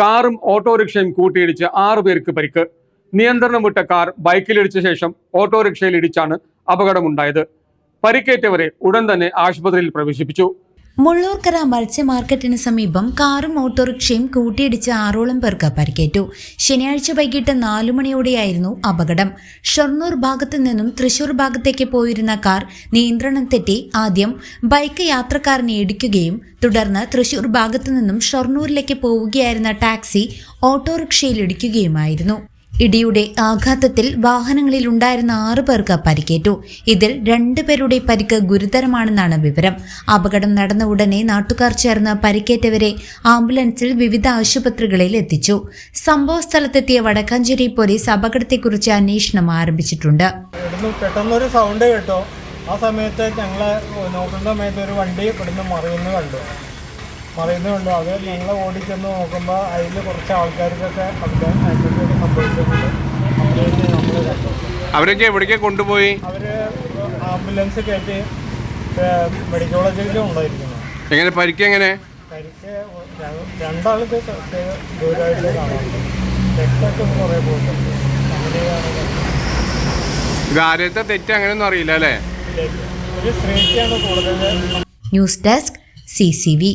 കാറും ഓട്ടോറിക്ഷയും കൂട്ടിയിടിച്ച് ആറുപേർക്ക് പരിക്ക്. നിയന്ത്രണം വിട്ട കാർ ബൈക്കിലിടിച്ച ശേഷം ഓട്ടോറിക്ഷയിൽ ഇടിച്ചാണ് അപകടമുണ്ടായത്. പരിക്കേറ്റവരെ ഉടൻ തന്നെ ആശുപത്രിയിൽ പ്രവേശിപ്പിച്ചു. മുള്ളൂർക്കര മത്സ്യ മാർക്കറ്റിന് സമീപം കാറും ഓട്ടോറിക്ഷയും കൂട്ടിയിടിച്ച് ആറോളം പേർക്ക് പരിക്കേറ്റു. ശനിയാഴ്ച വൈകിട്ട് നാലു മണിയോടെയായിരുന്നു അപകടം. ഷൊർണൂർ ഭാഗത്തു നിന്നും തൃശൂർ ഭാഗത്തേക്ക് പോയിരുന്ന കാർ നിയന്ത്രണം തെറ്റി. ആദ്യം ബൈക്ക് യാത്രക്കാരനെ ഇടിക്കുകയും തുടർന്ന് തൃശൂർ ഭാഗത്തു നിന്നും ഷൊർണൂരിലേക്ക് പോവുകയായിരുന്ന ടാക്സി ഓട്ടോറിക്ഷയിൽ ഇടിക്കുകയുമായിരുന്നു. ഇടിയുടെ ആഘാതത്തിൽ വാഹനങ്ങളിൽ ഉണ്ടായിരുന്ന ആറു പേർക്ക് പരിക്കേറ്റു. ഇതിൽ രണ്ടുപേരുടെ പരിക്ക് ഗുരുതരമാണെന്നാണ് വിവരം. അപകടം നടന്ന ഉടനെ നാട്ടുകാർ ചേർന്ന് പരിക്കേറ്റവരെ ആംബുലൻസിൽ വിവിധ ആശുപത്രികളിൽ എത്തിച്ചു. സംഭവ സ്ഥലത്തെത്തിയ വടക്കാഞ്ചേരി പോലീസ് അപകടത്തെക്കുറിച്ച് അന്വേഷണം ആരംഭിച്ചിട്ടുണ്ട്. പെട്ടെന്നൊരു സൗണ്ട് കേട്ടോ. ആ സമയത്ത് ഞങ്ങൾ നോക്കുന്ന സമയത്ത് ഒരു വണ്ടി ഇവിടുന്ന് മറിയുന്നു കണ്ടു. മറിയുന്നു കണ്ടു. അത് ഞങ്ങൾ ഓടിച്ചെന്ന് നോക്കുമ്പോൾ അതിൽ കുറച്ച് ആൾക്കാർക്കൊക്കെ അവിടെ അവരൊക്കെ എവിടേക്ക് കൊണ്ടുപോയി? ആംബുലൻസ് കയറ്റി മെഡിക്കൽ ഉണ്ടായിരിക്കുന്നു എങ്ങനെ പരിക്ക് എങ്ങനെ? പരിക്ക് ര- രണ്ടാൾക്ക് തൊട്ട് ദൂരമായിട്ട് കാണാറുണ്ട്. രക്തമൊക്കെ കുറേ പോയിട്ടുണ്ട്. അങ്ങനെയാണ് തെറ്റ് അങ്ങനെയൊന്നും അറിയില്ല അല്ലേ? ഒരു സ്ത്രീക്കാണ് കൂടുതൽ news desk C C V.